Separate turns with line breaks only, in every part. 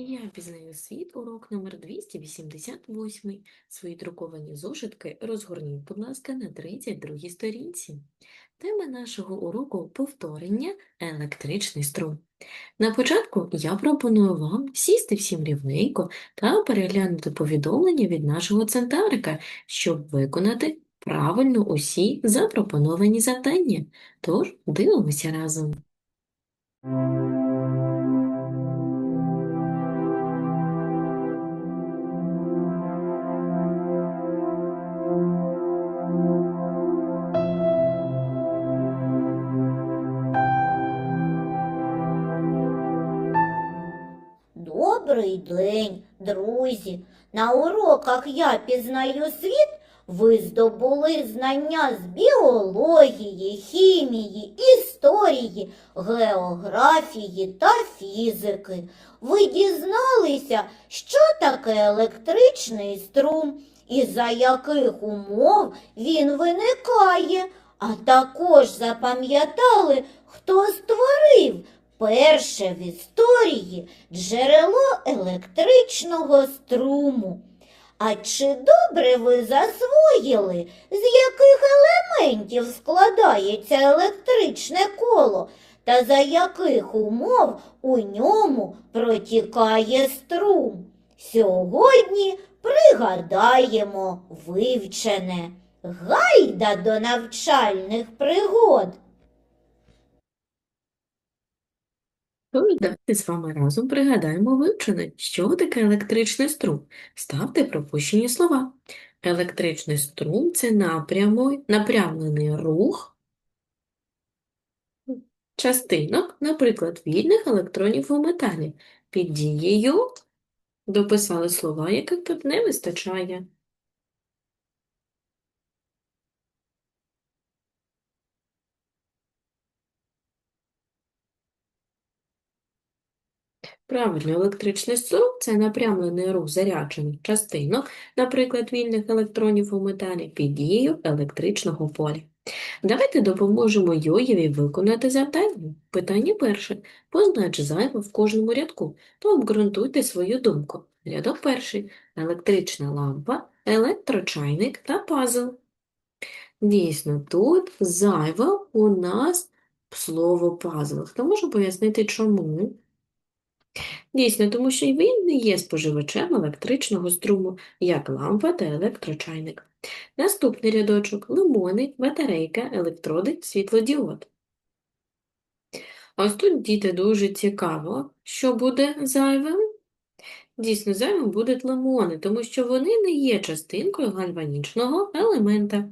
Я пізнаю світ, урок номер 288. Свої друковані зошитки розгорніть, будь ласка, на 32 сторінці. Тема нашого уроку – повторення електричний струм. На початку я пропоную вам сісти всім рівненько та переглянути повідомлення від нашого центаврика, щоб виконати правильно усі запропоновані завдання. Тож, дивимося разом.
Добрий день, друзі! На уроках я пізнаю світ. Ви здобули знання з біології, хімії, історії, географії та фізики. Ви дізналися, що таке електричний струм і за яких умов він виникає, а також запам'ятали, хто створив перше в історії джерело електричного струму. А чи добре ви засвоїли, з яких елементів складається електричне коло та за яких умов у ньому протікає струм? Сьогодні пригадаємо вивчене. Гайда до навчальних пригод.
Тож давайте з вами разом пригадаємо вивчене, що таке електричний струм. Ставте пропущені слова. Електричний струм – це напряму- напрямлений рух частинок, наприклад, вільних електронів у металі. Під дією дописали слова, яких тут не вистачає. Правильно, електричний струм – це напрямлений рух заряджених частинок, наприклад, вільних електронів у металі, під дією електричного поля. Давайте допоможемо Йоєві виконати завдання. Питання перше. Познач зайве в кожному рядку та обґрунтуйте свою думку. Рядок перший. Електрична лампа, електрочайник та пазл. Дійсно, тут зайве у нас слово пазл. Хто може пояснити, чому? Дійсно, тому що він не є споживачем електричного струму, як лампа та електрочайник. Наступний рядочок – лимони, батарейка, електроди, світлодіод. Ось тут, діти, дуже цікаво, що буде зайвим. Дійсно, зайвим будуть лимони, тому що вони не є частинкою гальванічного елемента.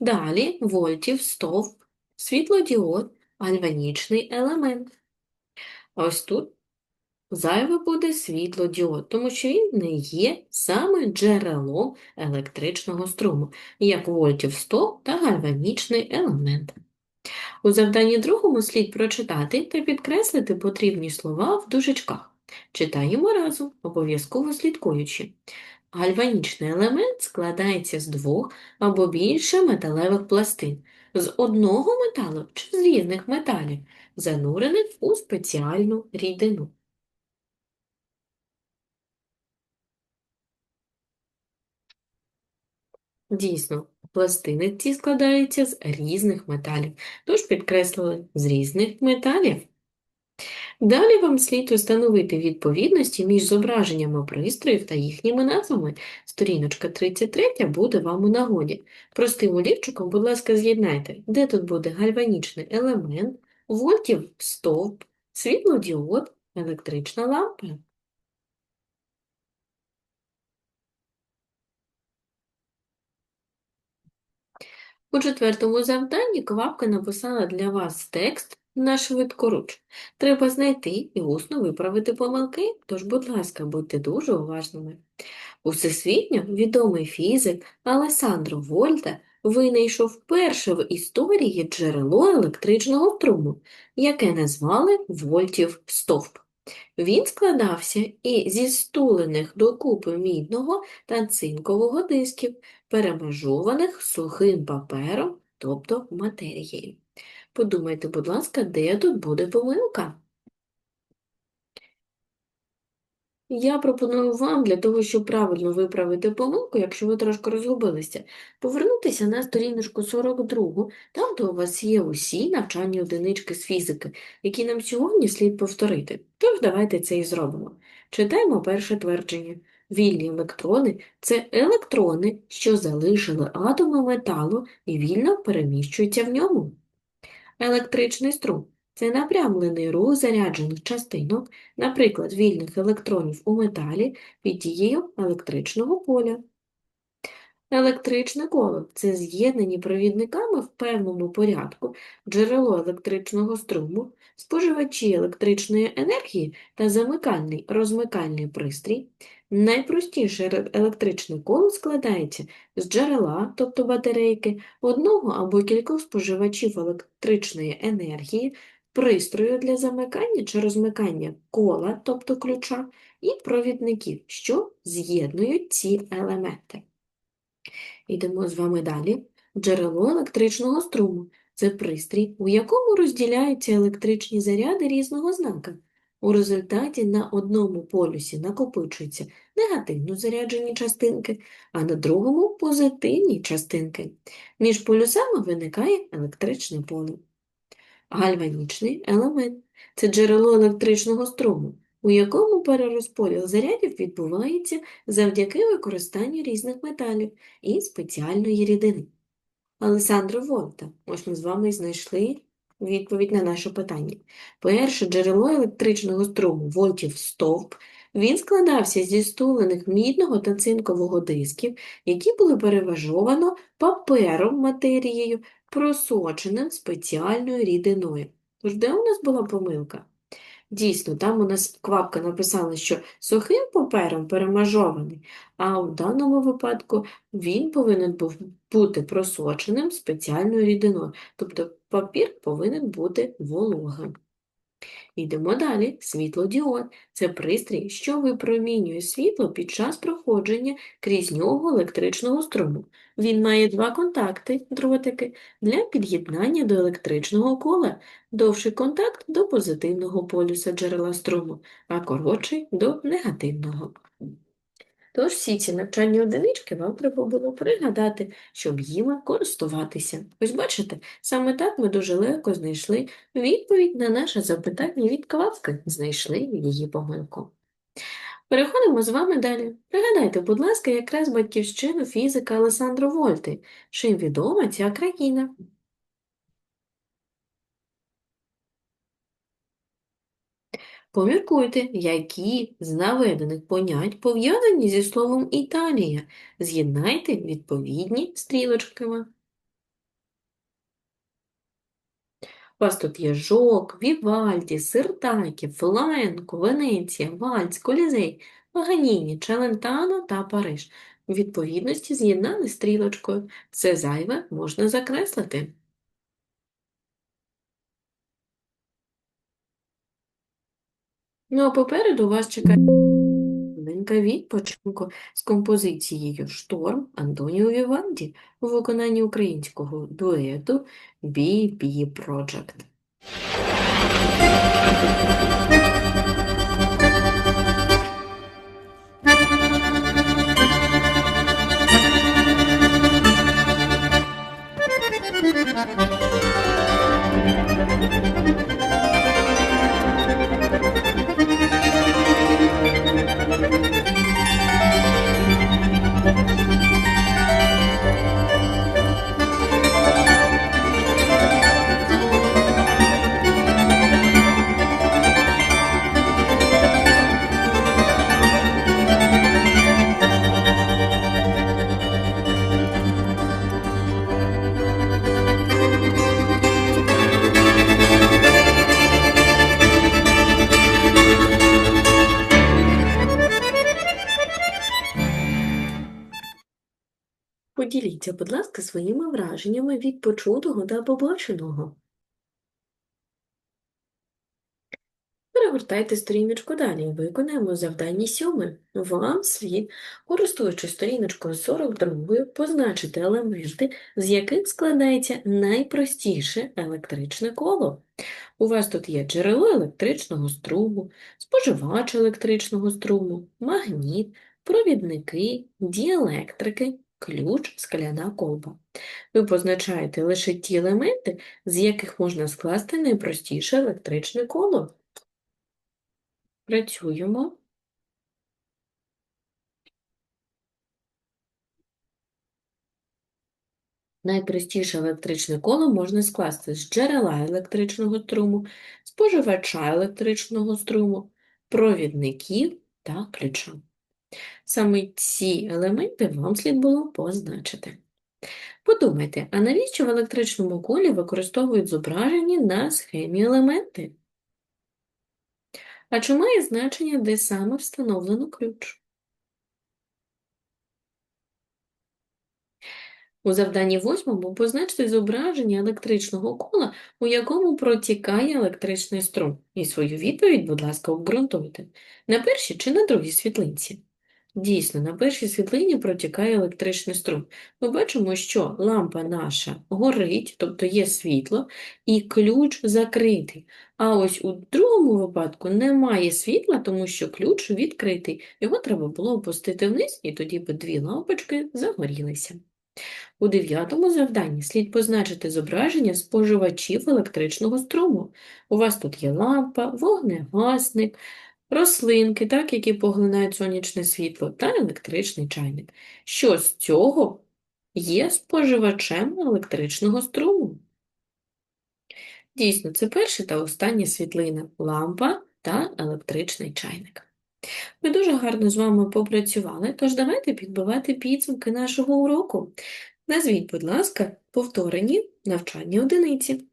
Далі вольтів, стовп, світлодіод, гальванічний елемент. Ось тут Зайве буде світлодіод, тому що він не є саме джерелом електричного струму, як вольтів стовп та гальванічний елемент. У завданні другому слід прочитати та підкреслити потрібні слова в дужечках. Читаємо разом, обов'язково слідкуючи. Гальванічний елемент складається з двох або більше металевих пластин, з одного металу чи з різних металів, занурених у спеціальну рідину. Дійсно, пластини ці складаються з різних металів, тож підкреслили з різних металів. Далі вам слід встановити відповідності між зображеннями пристроїв та їхніми назвами. Сторіночка 33 буде вам у нагоді. Простим олівчиком, будь ласка, з'єднайте, де тут буде гальванічний елемент, вольтів стовп, світлодіод, електрична лампа. У четвертому завданні Квапка написала для вас текст на швидкоруч. Треба знайти і усно виправити помилки, тож, будь ласка, будьте дуже уважними. Усесвітньо відомий фізик Алесандро Вольта винайшов вперше в історії джерело електричного струму, яке назвали вольтів стовп. Він складався і зі стулених докупи мідного та цинкового дисків, перемежованих сухим папером, тобто матерією. Подумайте, будь ласка, де тут буде помилка? Я пропоную вам для того, щоб правильно виправити помилку, якщо ви трошки розгубилися, повернутися на сторіночку 42, там, де у вас є усі навчальні одинички з фізики, які нам сьогодні слід повторити. Тож давайте це і зробимо. Читаємо перше твердження. Вільні електрони – це електрони, що залишили атоми металу і вільно переміщуються в ньому. Електричний струм – це напрямлений рух заряджених частинок, наприклад, вільних електронів у металі під дією електричного поля. Електричне коло – це з'єднані провідниками в певному порядку джерело електричного струму, споживачі електричної енергії та замикальний розмикальний пристрій. Найпростіше електричне коло складається з джерела, тобто батарейки, одного або кількох споживачів електричної енергії, пристрою для замикання чи розмикання кола, тобто ключа, і провідників, що з'єднують ці елементи. Йдемо з вами далі. Джерело електричного струму – це пристрій, у якому розділяються електричні заряди різного знака. У результаті на одному полюсі накопичуються негативно заряджені частинки, а на другому – позитивні частинки. Між полюсами виникає електричне поле. Гальванічний елемент – це джерело електричного струму, у якому перерозподіл зарядів відбувається завдяки використанню різних металів і спеціальної рідини. Алесандро Вольта, ось ми з вами знайшли відповідь на наше питання. Перше джерело електричного струму вольтів стовп, він складався зі стулених мідного та цинкового дисків, які були переважовано папером матерією, просоченим спеціальною рідиною. Тож де у нас була помилка? Дійсно, там у нас квапка написала, що сухим папером перемажований, а в даному випадку він повинен був бути просоченим спеціальною рідиною, тобто папір повинен бути вологим. Йдемо далі. Світлодіод – це пристрій, що випромінює світло під час проходження крізь нього електричного струму. Він має два контакти, дротики, для під'єднання до електричного кола. Довший контакт до позитивного полюса джерела струму, а коротший до негативного. Тож всі ці навчальні одинички вам треба було пригадати, щоб їми користуватися. Ось бачите, саме так ми дуже легко знайшли відповідь на наше запитання від квапки, знайшли її помилку. Переходимо з вами далі. Пригадайте, будь ласка, якраз батьківщину фізика Алесандро Вольти. Чим відома ця країна? Поміркуйте, які з наведених понять пов'язані зі словом Італія. З'єднайте відповідні стрілочками. У вас тут є Жок, Вівальді, Сиртакі, Флаенко, Венеція, Вальц, Колізей, Паганіні, Челентано та Париж. Відповідності з'єднали стрілочкою. Це зайве можна закреслити. Ну а попереду вас чекає маленька відпочинку з композицією «Шторм» Антоніо Віванді у виконанні українського дуету BB Project. Поділіться, будь ласка, своїми враженнями від почутого та побаченого. Перегортайте сторіночку далі виконаємо завдання сьоме. Вам слід, користуючись сторіночкою 42, позначити елементи, з яких складається найпростіше електричне коло. У вас тут є джерело електричного струму, споживач електричного струму, магніт, провідники, діелектрики, ключ, скляна колба. Ви позначаєте лише ті елементи, з яких можна скласти найпростіше електричне коло. Працюємо. Найпростіше електричне коло можна скласти з джерела електричного струму, споживача електричного струму, провідників та ключа. Саме ці елементи вам слід було позначити. Подумайте, а навіщо в електричному колі використовують зображені на схемі елементи? А чи має значення, де саме встановлено ключ? У завданні восьмому позначте зображення електричного кола, у якому протікає електричний струм. І свою відповідь, будь ласка, обґрунтуйте. На першій чи на другій світлинці? Дійсно, на першій світлині протікає електричний струм. Ми бачимо, що лампа наша горить, тобто є світло, і ключ закритий. А ось у другому випадку немає світла, тому що ключ відкритий. Його треба було опустити вниз, і тоді б дві лампочки загорілися. У дев'ятому завданні слід позначити зображення споживачів електричного струму. У вас тут є лампа, вогнегасник, рослинки, так, які поглинають сонячне світло, та електричний чайник. Що з цього є споживачем електричного струму? Дійсно, це перша та остання світлина – лампа та електричний чайник. Ми дуже гарно з вами попрацювали, тож давайте підбивати підсумки нашого уроку. Назвіть, будь ласка, повторені навчальні одиниці.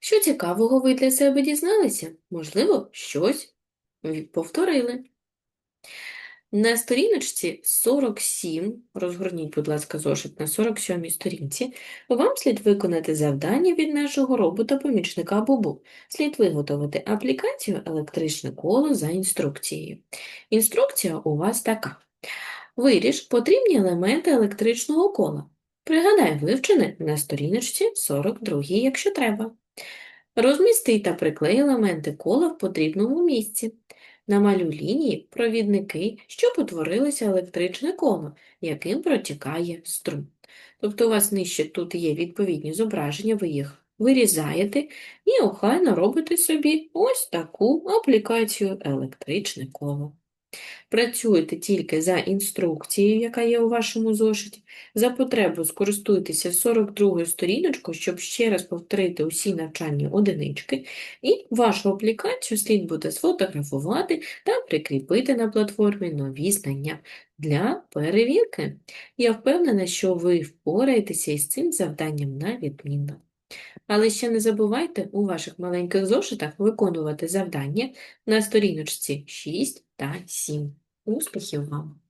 Що цікавого ви для себе дізналися? Можливо, щось повторили. На сторіночці 47, розгорніть, будь ласка, зошит на 47 сторінці, вам слід виконати завдання від нашого робота-помічника Бубу. Слід виготовити аплікацію електричне коло за інструкцією. Інструкція у вас така. Виріж потрібні елементи електричного кола. Пригадай вивчене на сторіночці 42, якщо треба. Розмісти та приклей елементи кола в потрібному місці. Намалюй лінії, провідники, щоб утворилося електричне коло, яким протікає струм. Тобто у вас нижче тут є відповідні зображення, ви їх вирізаєте і охайно робите собі ось таку аплікацію електричне коло. Працюйте тільки за інструкцією, яка є у вашому зошиті. За потребу скористуйтеся 42 сторіночкою, щоб ще раз повторити усі навчальні одинички, і вашу аплікацію слід буде сфотографувати та прикріпити на платформі нові знання для перевірки. Я впевнена, що ви впораєтеся із цим завданням на відмінно. Але ще не забувайте у ваших маленьких зошитах виконувати завдання на сторіночці 6 та 7. Успіхів вам!